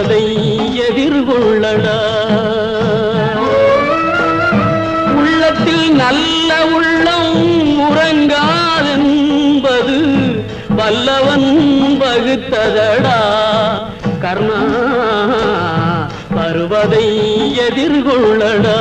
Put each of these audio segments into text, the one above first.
கண்ணா எதிர்கொள்ளடா உள்ளத்தில் நல்ல உள்ளம் உறங்காதென்பது வல்லவன் வகுத்ததடா கர்ணா பருவதை எதிர்கொள்ளடா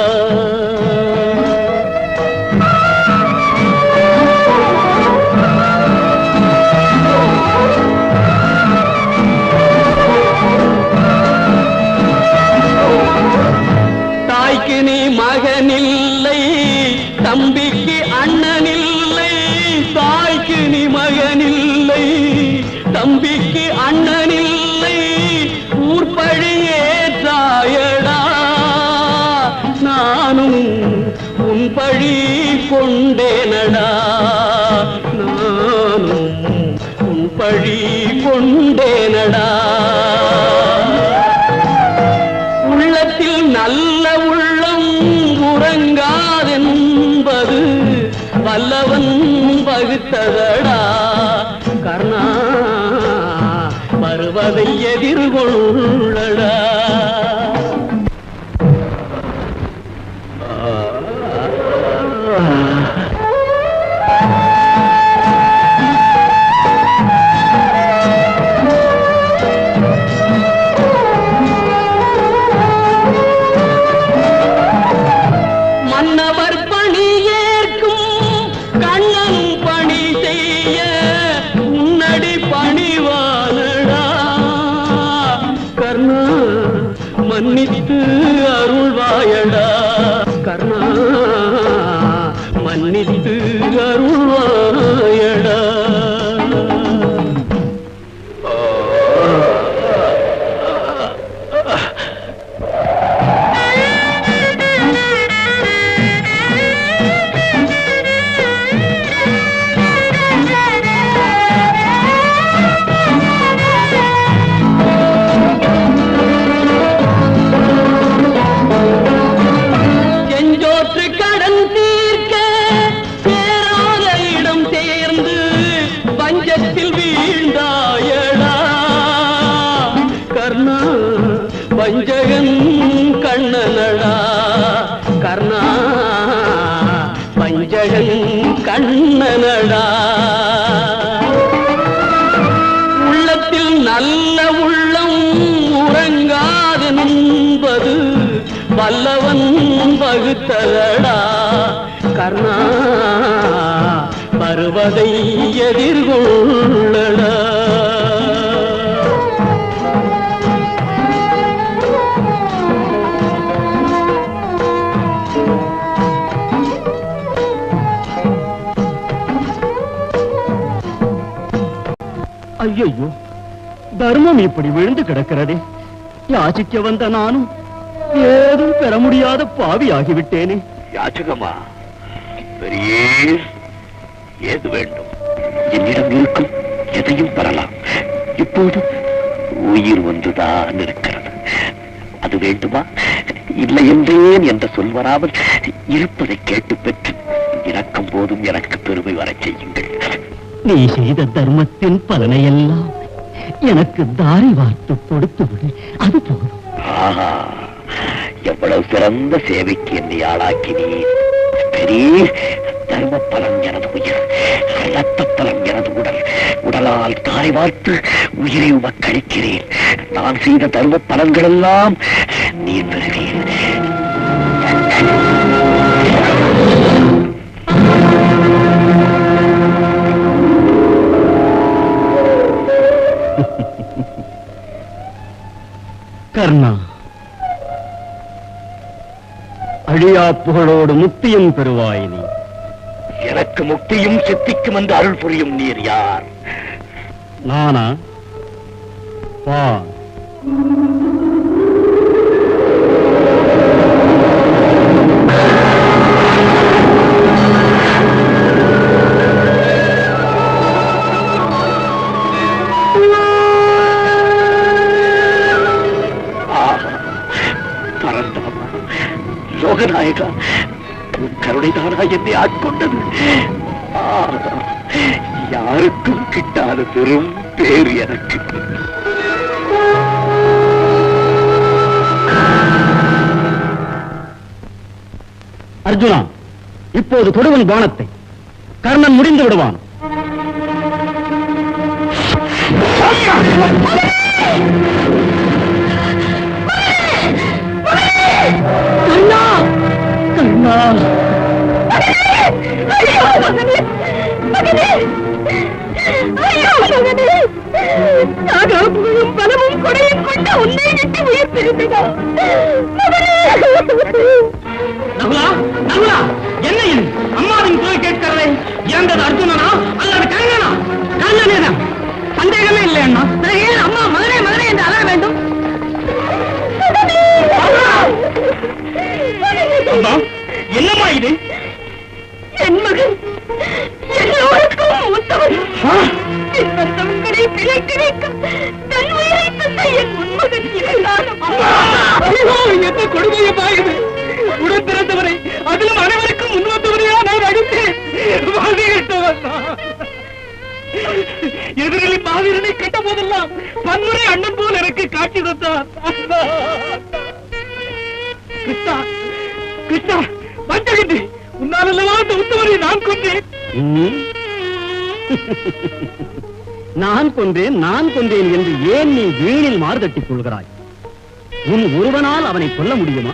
வல்லவன் வகுத்ததடா கர்ணா பருவதையே மன்னித்து அருள்வாயடா. கனடா உள்ளத்தில் நல்ல உள்ளம் உறங்காது நின்பது வல்லவன் வகுத்ததடா கர்ணா பருவதை எதிர்கொள்ள ஐயோ தர்மம் இப்படி விழுந்து கிடக்கிறதே. யாசிக்க வந்த நானும் ஏதும் பெற முடியாத பாவி ஆகிவிட்டேனே யாச்சகமா பெரிய ஏது வேண்டும்? என்னிடம் இருக்கும் எதையும் பெறலாம். இப்போது உயிர் ஒன்றுதான் இருக்கிறது. அது வேண்டுமா? இல்லை என்றேன் என்ற சொல் வராமல் இருப்பதை கேட்டு பெற்று இறக்கும் போதும் எனக்கு பெருமை வரச் செய்யுங்கள். நீ செய்த தர்மத்தின் பலனையெல்லாம் எனக்கு தாரி வார்த்து கொடுத்து விடு. அது போதும். எவ்வளவு சிறந்த சேவைக்கு என்னை ஆளாக்கினீர். பெரிய தர்ம பலன் எனது உயிர் ரத்த பலன் எனது உடல். உடலால் தாரை வார்த்து உயிரை உமக்களிக்கிறேன் நான் செய்த தர்ம பலன்கள் எல்லாம் நீர் பெறுவீர். கர்ணா. அழியா புகழோடு முக்தியும் பெறுவாய் நீ. எனக்கு முக்தியும் சித்திக்கும் என்று அருள் புரியும் நீர் யார்? நானா? வா. நாயகா கருணைதானா என்னை ஆட்கொண்டது. யாருக்கும் கிட்டாத பெரும் பேர் எனக்கு. அர்ஜுனா இப்போது தொடுவன் பானத்தை. கர்ணன் முடிந்து விடுவான். மகனே நாகாபுரம் பலமும் கொடையும் கொண்ட உன்னை விட்டு உயிர் பிரிந்ததா? நகுலா நகுலா என்ன இது? அம்மாவின் போய் கேட்கிறதே இறந்தது அர்ஜுனனா? அல்லது கர்ணனா கர்ணனே தான் சந்தேகமே இல்லை அண்ணா. ஏன் அம்மா மகனே மகனே என்று அழ வேண்டும்? அம்மா! என்னம்மா இது? என் மகன் எல்லோருக்கும் மூத்தவன். பின்பற்றவங்களை பிழைத்து வைக்க தன் உயிரை தந்த என். என்ன உடன் பிறந்தவரை அதிலும் அனைவருக்கும் முன்வந்தவரையா நான் அடித்தேன். வாதிட்டவன் எதிரில் மாவீரனை கட்ட போதெல்லாம் பன்முறை அண்ணன் போல் எனக்கு காட்சி அண்ணா. கிருஷ்ணா கிருஷ்ணா. வந்தகின்றி உன்னால் அல்லவா அந்த உத்தவரை நான் கொண்டேன் நான் கொன்றேன் நான் கொன்றேன் என்று ஏன் நீ வீணில் மாறுதட்டிக் கொள்கிறாய்? உன் ஒருவனால் அவனை கொல்ல முடியுமா?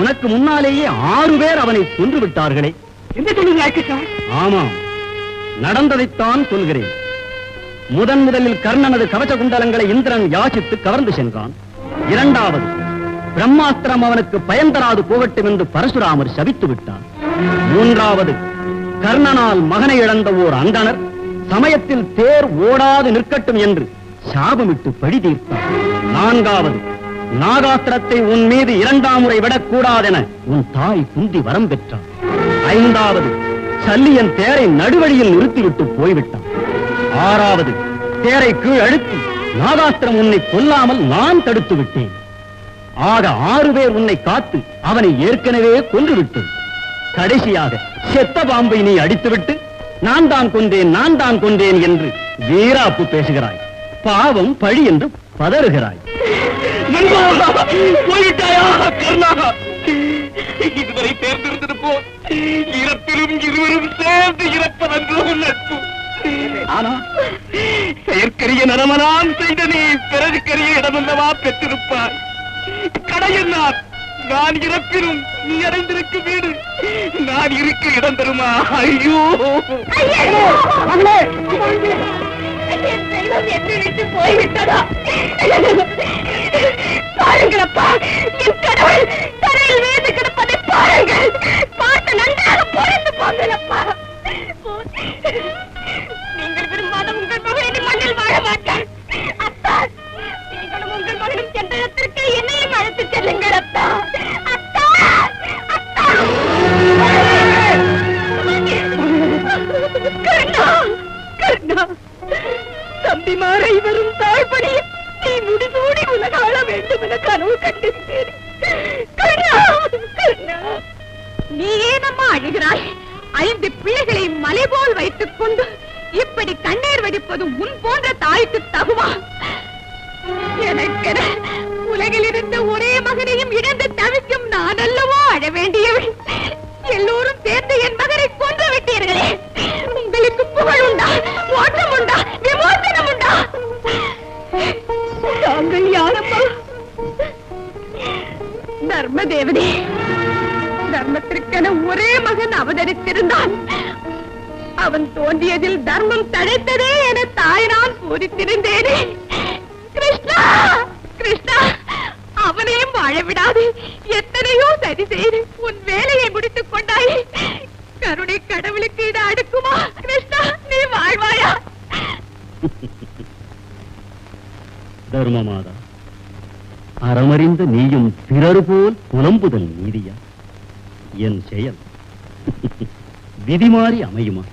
உனக்கு முன்னாலேயே ஆறு பேர் அவனை கொன்று விட்டார்களே. என்ன சொல்லுங்க ஆமாம் நடந்ததைத்தான் சொல்கிறேன். முதன் முதலில் கர்ணனது கவச குண்டலங்களை இந்திரன் யாசித்து கவர்ந்து சென்றான். இரண்டாவது பிரம்மாஸ்திரம் அவனுக்கு பயன் தராது போகட்டும் என்று பரசுராமர் சபித்து விட்டார் மூன்றாவது கர்ணனால் மகனை இழந்த ஓர் அந்தணர் சமயத்தில் தேர் ஓடாது நிற்கட்டும் என்று சாபமிட்டு பழி தீர்த்தார் நான்காவது நாகாஸ்திரத்தை உன் மீது இரண்டாம் முறை விடக்கூடாதென உன் தாய் குந்தி வரம் பெற்றார் ஐந்தாவது சல்லியன் தேரை நடுவழியில் நிறுத்திவிட்டு போய்விட்டான். ஆறாவது தேரை கீழ் அழுத்தி நாகாஸ்திரம் உன்னை கொல்லாமல் நான் தடுத்து விட்டேன். ஆக ஆறு பேர் உன்னை காத்து அவனை ஏற்கனவே கொன்று விட்டோம் கடைசியாக செத்த பாம்பை நீ அடித்துவிட்டு நான் தான் கொன்றேன் நான் தான் கொன்றேன் என்று வீராப்பு பேசுகிறாய். பாவம் பழி என்று பதறுகிறாய். போயிட்டாயா இதுவரை தேர்ந்தெடுத்தது போ இறப்பிலும் இருவரும் சேர்ந்து இறப்பதன்றோ நட்பு. ஆனா செயற்கரிய நரமனாம் செய்த நீ பிறருக்கரிய இடமல்லவா பெற்றிருப்பாய். கடையன்னார். நான் இறப்பினும் நீ அடைந்திருக்கும் வீடு. நான் இருக்க இடம் தருமா? ஐயோ. போய்விட்டதா? பாருங்களப்பா என் கடவுள் வரும் தாழ்படியில் நீ முடிசூடி உலக ஆள வேண்டும் என கனவு கண்டிருந்தேன் நீ ஏனம்மா அழுகிறாய். ஐந்து பிள்ளைகளை மலை போல் வைத்துக் கொண்டு இப்படி கண்ணீர் வடிப்பது உன் போன்ற தாய்க்கு தகுமா? எனக்கென உலகில் இருந்த ஒரே மகனையும் இழந்து தவிக்கும் நான் அல்லவோ அழ வேண்டியவள் எல்லோரும் சேர்ந்து என் மகனை கொன்று விட்டீர்களே. உங்களுக்கு புகழ் உண்டா ஓட்டம் தர்ம தேவதே தர்மத்திற்கென ஒரே மகன் அவதரித்திருந்தான். அவன் தோன்றியதில் தர்மம் தடைத்ததே என தாய் நான் பூரித்திருந்தேனே கிருஷ்ணா கிருஷ்ணா அவனையும் வாழ விடாது எத்தனையோ சரி செய்து உன் வேலையை முடித்துக் கொண்டாய். கருணை கடவுளுக்கு இட அடுக்குமா? கிருஷ்ணா நீ வாழ்வாயா? தர்மமாதா. அறமறிந்த நீயும் பிறர் போல் புலம்புதல் நீதியா? என் செயல். விதிமாறி அமையுமா?